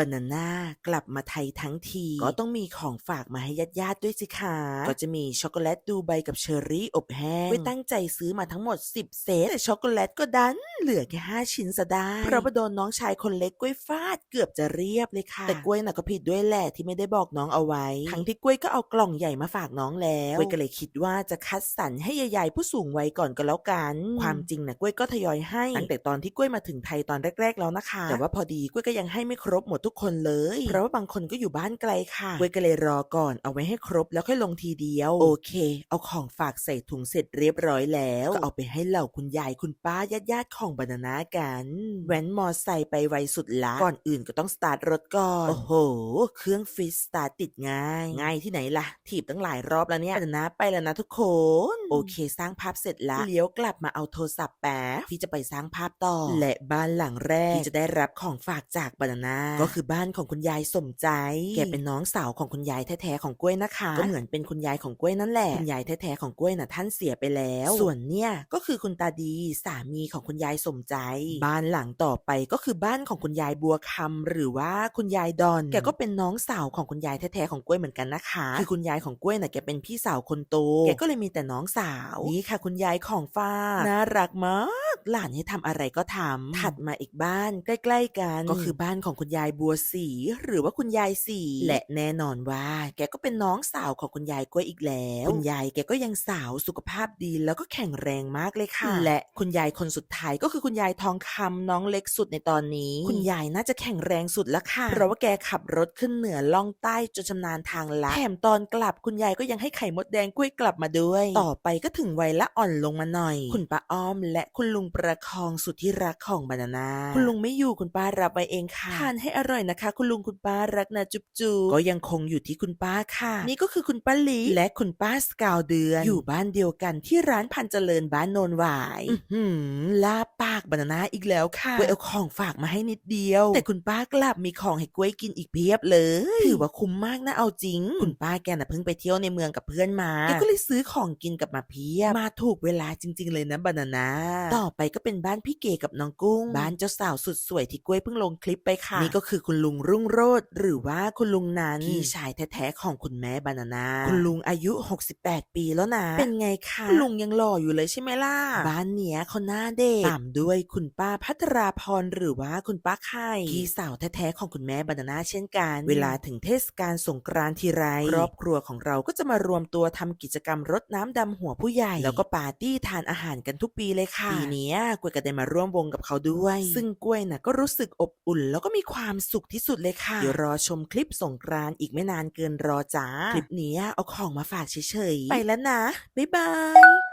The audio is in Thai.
บานาน่ากลับมาไทยทั้งที ก็ต้องมีของฝากมาให้ญาติญาติๆด้วยสิคะก็จะมีช็อกโกแลตดูไบกับเชอร์รี่อบแห้งไว้ตั้งใจซื้อมาทั้งหมด 10 เซตแต่ช็อกโกแลตก็ดันเหลือแค่5ชิ้นซะได้ เพราะว่าโดนน้องชายคนเล็กกล้วยฟาดเกือบจะเรียบเลยค่ะ แต่กล้วยน่ะก็ผิดด้วยแหละที่ไม่ได้บอกน้องเอาไว้ ทั้งที่กล้วยก็เอากล่องใหญ่มาฝากน้องแล้วกล้วยก็เลยคิดว่าจะคัดสรรให้ยายๆผู้สูงวัยก่อนก็แล้วกัน ความจริงนะกล้วยก็ทยอยให้ตั้งแต่ตอนที่กล้วยมาถึงไทยตอนแรก ๆแล้วนะคะ แต่ว่าพอดีกล้วยก็ยังให้ไม่ครบหมดทุกคนเลย เพราะว่าบางคนก็อยู่บ้านไกลค่ะกล้วยก็เลยรอก่อนเอาไว้ให้ครบแล้วค่อยลงทีเดียว โอเค เอาของฝากใส่ถุงเสร็จเรียบร้อยแล้วก็เอาไปให้เหล่าคุณยายคุณป้าญาติๆของบานาน่ากันแว้นมอไซค์ไปไวสุดละก่อนอื่นก็ต้องสตาร์ทรถก่อนโอ้โห เครื่องฟิตสตาร์ทติดง่าย ง่ายที่ไหนล่ะ ถีบตั้งหลายรอบแล้วเนี่ยบานาน่าไปแล้วนะทุกคน โอเค สร้างภาพเสร็จละเลี้ยวกลับมาเอาโทรศัพท์แป๊บที่จะไปสร้างภาพต่อและบ้านหลังแรกที่จะได้รับของฝากจากบานาน่าก็คือบ้านของคุณยายสมใจ แกเป็นน้องสาวของคุณยายแท้ๆของกล้วยนะคะ ก็เหมือนเป็นคุณยายของกล้วยนั่นแหละ คุณยายแท้ๆของกล้วยน่ะท่านเสียไปแล้ว ส่วนเนี่ยก็คือคุณตาดีสามีของคุณยายสมใจ บ้านหลังต่อไปก็คือบ้านของคุณยายบัวคำหรือว่าคุณยายดอน แกก็เป็นน้องสาวของคุณยายแท้ๆของกล้วยเหมือนกันนะคะ คือคุณยายของกล้วยน่ะแกเป็นพี่สาวคนโต แกก็เลยมีแต่น้องสาว นี่ค่ะ คุณยายของฟ้าน่ารักมาก หลานให้ทำอะไรก็ทำถัดมาอีกบ้าน ใกล้ ๆ กัน ก็คือบ้านของคุณยายบัวสี หรือว่าคุณยายสีและแน่นอนว่า แกก็เป็นน้องสาวของคุณยายกล้วยอีกแล้ว คุณยายแกก็ยังสาวสุขภาพดีแล้วก็แข็งแรงมากเลยค่ะ และคุณยายคนสุดท้ายก็คือคุณยายทองคำน้องเล็กสุดในตอนนี้ คุณยายน่าจะแข็งแรงสุดแล้วค่ะเพราะว่าแกขับรถขึ้นเหนือล่องใต้จนชำนาญทางลัดแถมตอนกลับคุณยายก็ยังให้ไข่มดแดงกล้วยกลับมาด้วย ต่อไปก็ถึงวัยละอ่อนลงมาหน่อย คุณป้าอ้อมและคุณลุงประคองสุดที่รักของบานาน่าคุณลุงไม่อยู่คุณป้ารับไว้เองค่ะทานให้อร่อยนะคะ คุณลุงคุณป้ารักนะจุ๊บจูก็ยังคงอยู่ที่คุณป้าค่ะ นี่ก็คือคุณป้าลีและคุณป้าสกาวเดือนอยู่บ้านเดียวกันที่ร้านพันเจริญบ้านโนนหวายอื้อหือลาปากบานาน่าอีกแล้วค่ะกล้วยเอาของฝากมาให้นิดเดียว แต่คุณป้ากลับมีของให้กล้วยกินอีกเพียบเลยถือว่าคุ้มมากนะเอาจริง คุณป้าแกน่ะเพิ่งไปเที่ยวในเมืองกับเพื่อนมาแกก็เลยซื้อของกินกลับมาเพียบมาถูกเวลาจริง ๆ เลยนะบานาน่าต่อไปก็เป็นบ้านพี่เกกับน้องกุ้ง บ้านเจ้าสาวสุดสวยที่กล้วยเพิ่งลงคลิปไปค่ะ นี่ก็คือคุณลุงรุ่งโรจน์หรือว่าคุณลุงนันพี่ชายแท้ๆของคุณแม่บานาน่าคุณลุงอายุ 68 ปีแล้วนะเป็นไงคะคุณลุงยังหล่ออยู่เลยใช่ไหมล่ะบ้านเนี้ยเขาหน้าเด็กตามด้วยคุณป้าพัทราพรหรือว่าคุณป้าไข่พี่สาวแท้ๆของคุณแม่บานาน่าเช่นกัน เวลาถึงเทศกาลสงกรานต์ทีไรครอบครัวของเราก็จะมารวมตัวทำกิจกรรมรดน้ำดำหัวผู้ใหญ่ แล้วก็ปาร์ตี้ทานอาหารกันทุกปีเลยค่ะปีเนี้ยกล้วยก็ได้มาร่วมวงกับเขาด้วย ซึ่งกล้วยน่ะก็รู้สึกอบอุ่น แล้วก็มีความสุขที่สุดเลยค่ะ เดี๋ยวรอชมคลิปสงกรานต์อีกไม่นานเกินรอจ้า คลิปเนี้ยเอาของมาฝากเฉยๆ ไปแล้วนะ บ๊ายบาย